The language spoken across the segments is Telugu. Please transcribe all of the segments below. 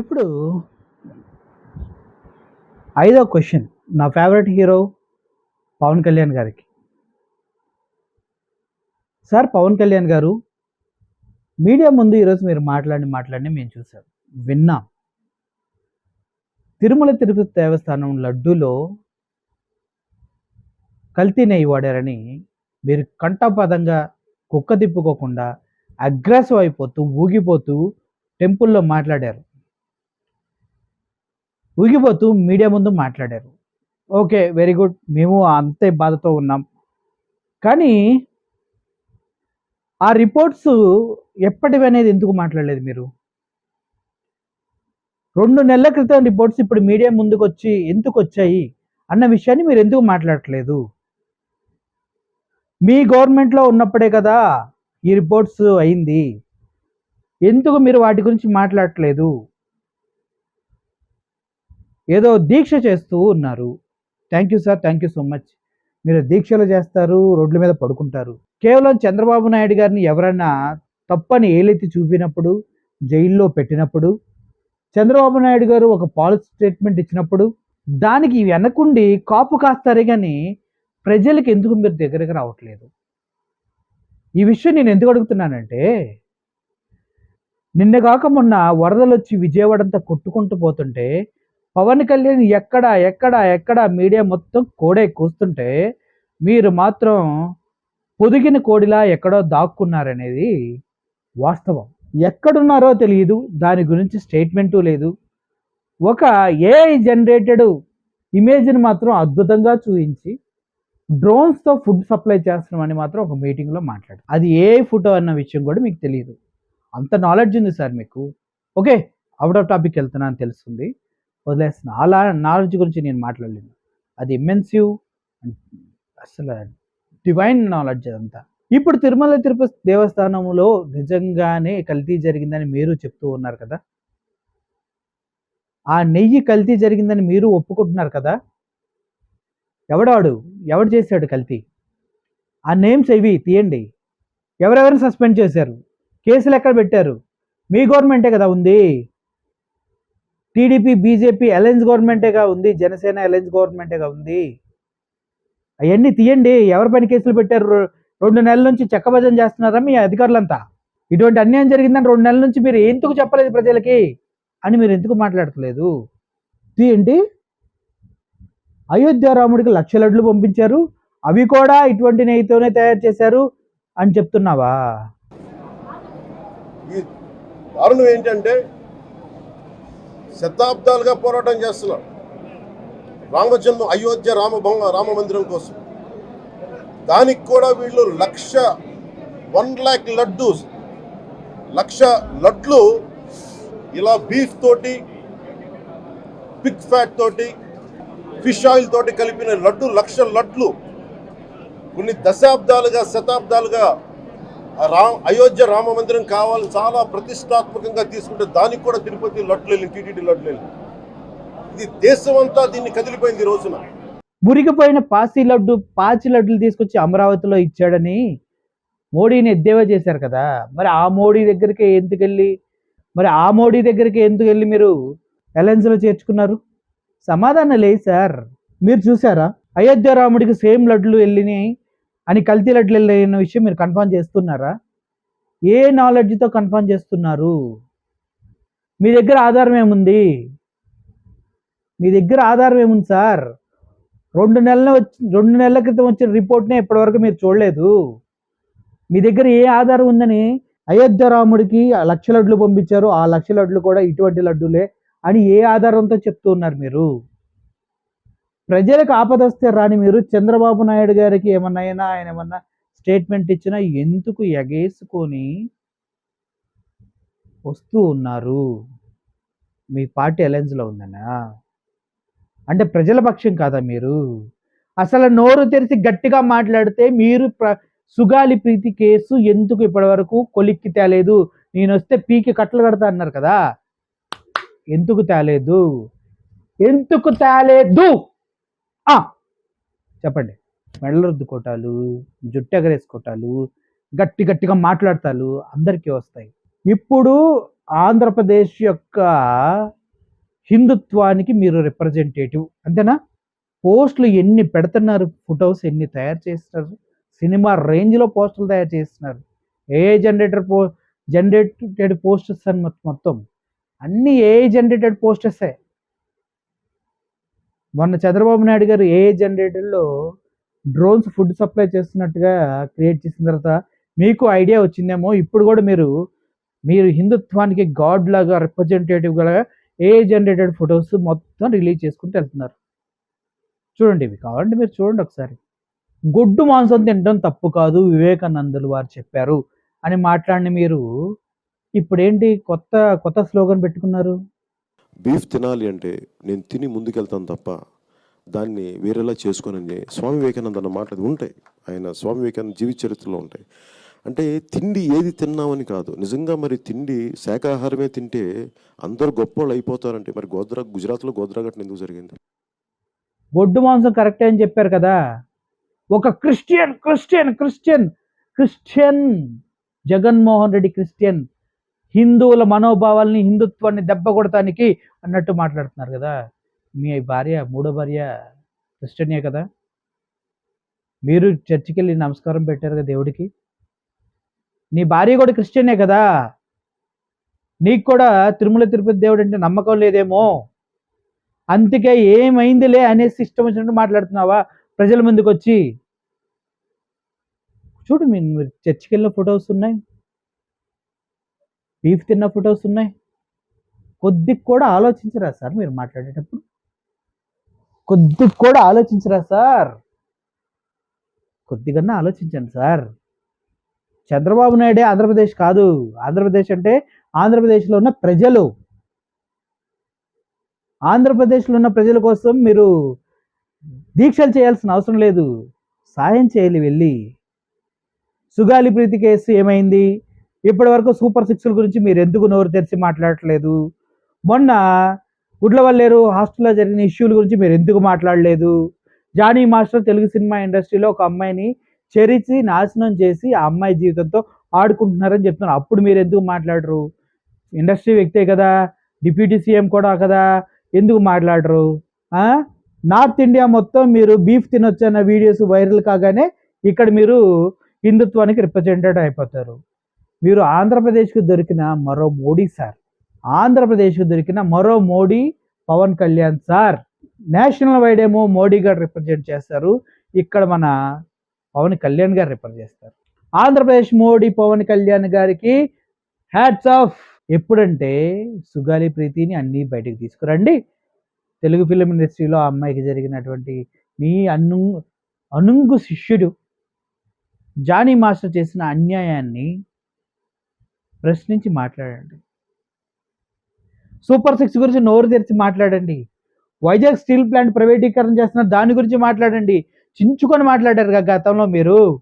ఇప్పుడు ఐదో క్వశ్చన్ నా ఫేవరెట్ హీరో పవన్ కళ్యాణ్ గారికి. సార్ పవన్ కళ్యాణ్ గారు మీడియా ముందు ఈరోజు మీరు మాట్లాడి మాట్లాడి మేము చూసాం విన్నాం. తిరుమల తిరుపతి దేవస్థానం లడ్డూలో కల్తీ నెయ్యి వాడారని మీరు కంఠపదంగా కుక్క తిప్పుకోకుండా అగ్రెసివ్ అయిపోతూ ఊగిపోతూ టెంపుల్లో మాట్లాడారు. ఊగిపోతూ మీడియా ముందు మాట్లాడారు. Okay very good. మేము అంతే బాధతో ఉన్నాం. కానీ ఆ రిపోర్ట్స్ ఎప్పటివి అనేది ఎందుకు మాట్లాడలేదు మీరు? రెండు నెలల క్రితం రిపోర్ట్స్ ఇప్పుడు మీడియా ముందుకు వచ్చి ఎందుకు వచ్చాయి అన్న విషయాన్ని మీరు ఎందుకు మాట్లాడట్లేదు? మీ గవర్నమెంట్లో ఉన్నప్పుడే కదా ఈ రిపోర్ట్స్ అయింది. ఎందుకు మీరు వాటి గురించి మాట్లాడట్లేదు? ఏదో దీక్ష చేస్తూ ఉన్నారు. Thank you sir thank you so much. మీరు దీక్షలు చేస్తారు రోడ్ల మీద పడుకుంటారు. కేవలం చంద్రబాబు నాయుడు గారిని ఎవరన్నా తప్పని ఏలెత్తి చూపినప్పుడు జైల్లో పెట్టినప్పుడు చంద్రబాబు నాయుడు గారు ఒక పాలసీ స్టేట్మెంట్ ఇచ్చినప్పుడు దానికి వెనకుండి కాపు కాస్తారే కానీ ప్రజలకు ఎందుకు మీరు దగ్గరకు రావట్లేదు? ఈ విషయం నేను ఎందుకు అడుగుతున్నానంటే నిన్న కాక మొన్న వరదలు వచ్చి విజయవాడ అంతా కొట్టుకుంటూ పోతుంటే పవన్ కళ్యాణ్ ఎక్కడ ఎక్కడ ఎక్కడ మీడియా మొత్తం కోడే కూస్తుంటే మీరు మాత్రం పొదిగిన కోడిలా ఎక్కడో దాక్కున్నారనేది వాస్తవం. ఎక్కడున్నారో తెలియదు దాని గురించి స్టేట్మెంటు లేదు. ఒక ఏఐ జనరేటెడ్ ఇమేజ్ని మాత్రం అద్భుతంగా చూపించి డ్రోన్స్తో ఫుడ్ సప్లై చేస్తున్నామని మాత్రం ఒక మీటింగ్లో మాట్లాడు అది ఏ ఫోటో అన్న విషయం కూడా మీకు తెలియదు అంత నాలెడ్జ్ ఉంది సార్ మీకు. ఓకే అవుట్ ఆఫ్ టాపిక్ వెళ్తున్నాను తెలుస్తుంది. వదిలేస్తున్నా. అలా నాలెడ్జ్ గురించి నేను మాట్లాడలేను అది ఇమ్మెన్సివ్ అసలు డివైన్ నాలెడ్జ్ అదంతా. ఇప్పుడు తిరుమల తిరుపతి దేవస్థానంలో నిజంగానే కల్తీ జరిగిందని మీరు చెప్తూ ఉన్నారు కదా? ఆ నెయ్యి కల్తీ జరిగిందని మీరు ఒప్పుకుంటున్నారు కదా? ఎవడాడు? ఎవడు చేశాడు కల్తీ? ఆ నేమ్స్ ఇవి తీయండి. ఎవరెవరిని సస్పెండ్ చేశారు? కేసులు ఎక్కడ పెట్టారు? మీ గవర్నమెంటే కదా ఉంది? టీడీపీ బీజేపీ అలయన్స్ గవర్నమెంటేగా ఉంది జనసేన అలయన్స్ గవర్నమెంటేగా ఉంది? అవన్నీ తీయండి. ఎవరి పైన కేసులు పెట్టారు? రెండు నెలల నుంచి చెక్కభజన చేస్తున్నారా మీ అధికారులంతా? ఇటువంటి అన్యాయం జరిగిందని రెండు నెలల నుంచి మీరు ఎందుకు చెప్పలేదు ప్రజలకి? అని మీరు ఎందుకు మాట్లాడట్లేదు? తీయండి. అయోధ్య రాముడికి లక్ష లడ్లు పంపించారు. అవి కూడా ఇటువంటి నెయ్యితోనే తయారు చేశారు అని చెప్తున్నావా? దారుణం ఏంటంటే శతాబ్దాలుగా పోరాటం చేస్తున్నారు రామజన్మ అయోధ్య రామ భవ- రామ మందిరం కోసం. దానికి కూడా వీళ్ళు లక్ష వన్ ల్యాక్ లడ్డు లక్ష లడ్లు ఇలా బీఫ్ తోటి పిక్ ఫ్యాట్ తోటి ఫిష్ ఆయిల్ తోటి కలిపిన లడ్డు లక్ష లడ్లు. కొన్ని దశాబ్దాలుగా శతాబ్దాలుగా రామ్ రా అయోధ్య రామ మందిరం కావాలని చాలా ప్రతిష్టాత్మకంగా తీసుకుంటే దానికి కూడా తిరుపతి లొట్లేదు టీటీడీ లడ్లు ఇది దేశం అంతా దీన్ని కదిలిపోయింది ఈ రోజున. మురిగిపోయిన పాసి లడ్డు పాచి లడ్డులు తీసుకొచ్చి అమరావతిలో ఇచ్చాడని మోడీని ఎద్దేవా చేశారు కదా. మరి ఆ మోడీ దగ్గరికి ఎందుకు వెళ్ళి మరి ఆ మోడీ దగ్గరికి ఎందుకు వెళ్ళి మీరు అలయన్స్లో చేర్చుకున్నారు? సమాధానం లేదు సార్. మీరు చూసారా అయోధ్య రాముడికి సేమ్ లడ్లు వెళ్ళినాయి అని కల్తీ లడ్లు లేని విషయం మీరు కన్ఫర్మ్ చేస్తున్నారా? ఏ నాలెడ్జ్తో కన్ఫర్మ్ చేస్తున్నారు? మీ దగ్గర ఆధారం ఏముంది? మీ దగ్గర ఆధారం ఏముంది సార్? రెండు నెలల వచ్చి రెండు నెలల క్రితం వచ్చిన రిపోర్ట్నే ఇప్పటివరకు మీరు చూడలేదు. మీ దగ్గర ఏ ఆధారం ఉందని అయోధ్య రాముడికి ఆ లక్ష లడ్లు పంపించారు. ఆ లక్ష లడ్లు కూడా ఇటువంటి లడ్డులే అని ఏ ఆధారంతో చెప్తూ ఉన్నారు మీరు? ప్రజలకు ఆపద వస్తే రాని మీరు చంద్రబాబు నాయుడు గారికి ఏమన్నా అయినా ఆయన ఏమన్నా స్టేట్మెంట్ ఇచ్చినా ఎందుకు ఎగేసుకొని వస్తూ ఉన్నారు? మీ పార్టీ అలయన్స్లో ఉందనా అంటే ప్రజల పక్షం కాదా మీరు? అసలు నోరు తెరిచి గట్టిగా మాట్లాడితే మీరు ప్ర సుగాలి ప్రీతి కేసు ఎందుకు ఇప్పటివరకు కొలిక్కి తేలేదు? నేను వస్తే పీకి కట్టలు కడతా అన్నారు కదా? ఎందుకు తేలేదు? ఎందుకు తేలేదు? చెప్పండి. మెడలు రుద్దుకోటాలు జుట్టు ఎగరేసుకోటాలు గట్టి గట్టిగా మాట్లాడతాలు అందరికీ వస్తాయి. ఇప్పుడు ఆంధ్రప్రదేశ్ యొక్క హిందుత్వానికి మీరు రిప్రజెంటేటివ్ అంతేనా? పోస్టులు ఎన్ని పెడుతున్నారు? ఫొటోస్ ఎన్ని తయారు చేస్తున్నారు? సినిమా రేంజ్లో పోస్టులు తయారు చేస్తున్నారు. ఏ జనరేటర్ పో జనరేటెడ్ పోస్టర్స్ అని మొత్తం- అన్ని ఏ జనరేటెడ్ పోస్టర్సే. మొన్న చంద్రబాబు నాయుడు గారు ఏ జనరేటర్లో డ్రోన్స్ ఫుడ్ సప్లై చేస్తున్నట్టుగా క్రియేట్ చేసిన తర్వాత మీకు ఐడియా వచ్చిందేమో ఇప్పుడు కూడా మీరు మీరు హిందుత్వానికి గాడ్ లాగా రిప్రజెంటేటివ్గా ఏ జనరేటెడ్ ఫొటోస్ మొత్తం రిలీజ్ చేసుకుంటూ వెళ్తున్నారు. చూడండి ఇవి కావాలంటే మీరు చూడండి ఒకసారి. గుడ్డు మాంసం తినడం తప్పు కాదు వివేకానందులు వారు చెప్పారు అని మాట్లాడిన మీరు ఇప్పుడేంటి కొత్త కొత్త స్లోగన్ పెట్టుకున్నారు? బీఫ్ తినాలి అంటే నేను తిని ముందుకెళ్తాను తప్ప దాన్ని వేరేలా చేసుకోనని స్వామి వివేకానంద అన్న మాటలు ఉంటాయి. ఆయన స్వామి వివేకానంద జీవిత చరిత్రలో ఉంటాయి. అంటే తిండి ఏది తిన్నామని కాదు. నిజంగా మరి తిండి శాకాహారమే తింటే అందరూ గొప్పోళ్ళు అయిపోతారంటే మరి గోద్రా గుజరాత్లో గోద్రా ఘటన ఎందుకు జరిగింది? బొడ్డు మాంసం కరెక్టే అని చెప్పారు కదా. ఒక Christian Christian Christian Christian Jaganmohan Reddy Christian హిందువుల మనోభావాల్ని హిందుత్వాన్ని దెబ్బ కొడటానికి అన్నట్టు మాట్లాడుతున్నారు కదా. మీ భార్య మూడో భార్య క్రిస్టియనే కదా. మీరు చర్చికి వెళ్ళి నమస్కారం పెట్టారు కదా దేవుడికి. నీ భార్య కూడా క్రిస్టియనే కదా. నీకు కూడా తిరుమల తిరుపతి దేవుడు అంటే నమ్మకం లేదేమో. అందుకే ఏమైందిలే అనేసి ఇష్టం వచ్చినట్టు మాట్లాడుతున్నావా? ప్రజల ముందుకు వచ్చి చూడు మీ మీరు చర్చికి వెళ్ళిన ఫొటోస్ ఉన్నాయి. బీఫ్ తిన్న ఫొటోస్ ఉన్నాయి. కొద్దిగా కూడా ఆలోచించరా సార్ మీరు మాట్లాడేటప్పుడు? కొద్దిగా కూడా ఆలోచించరా సార్? కొద్దిగా ఆలోచించండి సార్. చంద్రబాబు నాయుడే ఆంధ్రప్రదేశ్ కాదు. ఆంధ్రప్రదేశ్ అంటే ఆంధ్రప్రదేశ్లో ఉన్న ప్రజలు. ఆంధ్రప్రదేశ్లో ఉన్న ప్రజల కోసం మీరు దీక్షలు చేయాల్సిన అవసరం లేదు. సాయం చేయాలి వెళ్ళి. సుగాలి ప్రీతి కేసు ఏమైంది? ఇప్పటి వరకు సూపర్ సిక్స్ల గురించి మీరు ఎందుకు నోరు తెరిచి మాట్లాడట్లేదు? మొన్న గుడ్లవల్లేరు హాస్టల్లో జరిగిన ఇష్యూల గురించి మీరు ఎందుకు మాట్లాడలేదు? జానీ మాస్టర్ తెలుగు సినిమా ఇండస్ట్రీలో ఒక అమ్మాయిని చెరిచి నాశనం చేసి ఆ అమ్మాయి జీవితంతో ఆడుకుంటున్నారని చెప్తున్నారు. అప్పుడు మీరు ఎందుకు మాట్లాడరు? ఇండస్ట్రీ వ్యక్తే కదా డిప్యూటీ సీఎం కూడా కదా ఎందుకు మాట్లాడరు? నార్త్ ఇండియా మొత్తం మీరు బీఫ్ తినొచ్చన్న వీడియోస్ వైరల్ కాగానే ఇక్కడ మీరు హిందుత్వానికి రిప్రజెంటెడ్ అయిపోతారు. మీరు ఆంధ్రప్రదేశ్కు దొరికిన మరో మోడీ సార్. ఆంధ్రప్రదేశ్కు దొరికిన మరో Modi Pawan Kalyan sir. National wide ఏమో మోడీ గారు రిప్రజెంట్ చేస్తారు. ఇక్కడ మన పవన్ కళ్యాణ్ గారు రిప్రజెంట్ చేస్తారు. ఆంధ్రప్రదేశ్ మోడీ పవన్ కళ్యాణ్ గారికి హ్యాట్స్ ఆఫ్. ఎప్పుడంటే సుగాలి ప్రీతిని అన్నీ బయటకు తీసుకురండి. తెలుగు ఫిలిం ఇండస్ట్రీలో ఆ అమ్మాయికి జరిగినటువంటి మీ అను అనుంగు శిష్యుడు జానీ మాస్టర్ చేసిన అన్యాయాన్ని ప్రశ్నించి మాట్లాడండి. సూపర్ సిక్స్ గురించి నోరు తెరిచి మాట్లాడండి. వైజాగ్ స్టీల్ ప్లాంట్ ప్రైవేటీకరణ చేస్తున్న దాని గురించి మాట్లాడండి. చించుకొని మాట్లాడారు కదా గతంలో మీరు.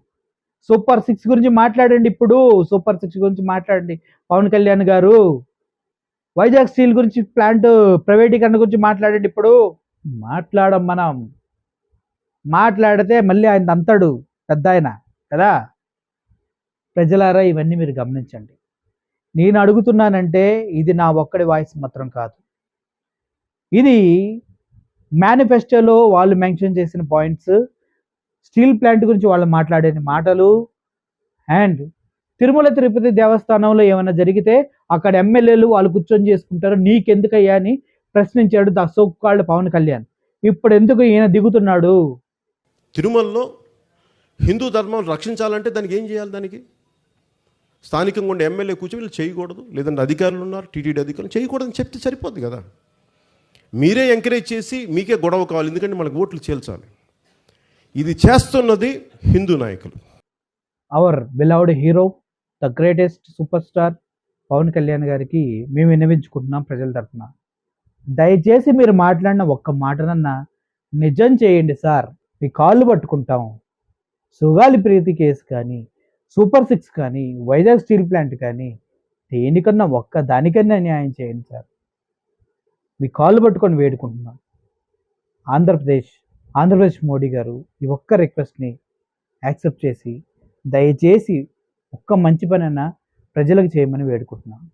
సూపర్ సిక్స్ గురించి మాట్లాడండి ఇప్పుడు. సూపర్ సిక్స్ గురించి మాట్లాడండి. పవన్ కళ్యాణ్ గారు. వైజాగ్ స్టీల్ గురించి ప్లాంట్ ప్రైవేటీకరణ గురించి మాట్లాడండి ఇప్పుడు. మాట్లాడం మనం. మాట్లాడితే మళ్ళీ ఆయన అంతాడు పెద్ద ఆయన కదా? ప్రజలారా ఇవన్నీ మీరు గమనించండి. నేను అడుగుతున్నానంటే ఇది నా ఒక్కడి వాయిస్ మాత్రం కాదు. ఇది మేనిఫెస్టోలో వాళ్ళు మెన్షన్ చేసిన పాయింట్స్ స్టీల్ ప్లాంట్ గురించి వాళ్ళు మాట్లాడే మాటలు అండ్ తిరుమల తిరుపతి దేవస్థానంలో ఏమైనా జరిగితే అక్కడ ఎమ్మెల్యేలు వాళ్ళు కూర్చొని చేసుకుంటారు నీకెందుకయ్యా అని ప్రశ్నించాడు ద సోకాల్డ్ పవన్ కళ్యాణ్. ఇప్పుడు ఎందుకు ఈయన దిగుతున్నాడు? తిరుమలలో హిందూ ధర్మం రక్షించాలంటే దానికి ఏం చేయాలి దానికి? స్థానికంగా ఉండే ఎమ్మెల్యే కూర్చొని వీళ్ళు చేయకూడదు. లేదంటే అధికారులు ఉన్నారు టీటీడీ అధికారులు చేయకూడదని చెప్తే సరిపోద్ది కదా. మీరే ఎంకరేజ్ చేసి మీకే గొడవ కావాలి. ఎందుకంటే మనకు ఓట్లు చేల్చాలి. ఇది చేస్తున్నది హిందూ నాయకులు. Our beloved hero the greatest super star Pawan Kalyan గారికి మేము విన్నవించుకుంటున్నాం ప్రజల తరఫున. దయచేసి మీరు మాట్లాడిన ఒక్క మాటనన్నా నిజం చేయండి సార్. మీ కాళ్ళు పట్టుకుంటాం. సుగాలి ప్రీతి కేసు కానీ సూపర్ సిక్స్ కానీ వైజాగ్ స్టీల్ ప్లాంట్ కానీ దేనికన్నా ఒక్క దానికన్నా న్యాయం చేయండి సార్. మీ కాళ్ళు పట్టుకొని వేడుకుంటున్నాం. ఆంధ్రప్రదేశ్ ఆంధ్రప్రదేశ్ మోడీ గారు ఈ ఒక్క రిక్వెస్ట్ని యాక్సెప్ట్ చేసి దయచేసి ఒక్క మంచి పనైనా ప్రజలకు చేయమని వేడుకుంటున్నాను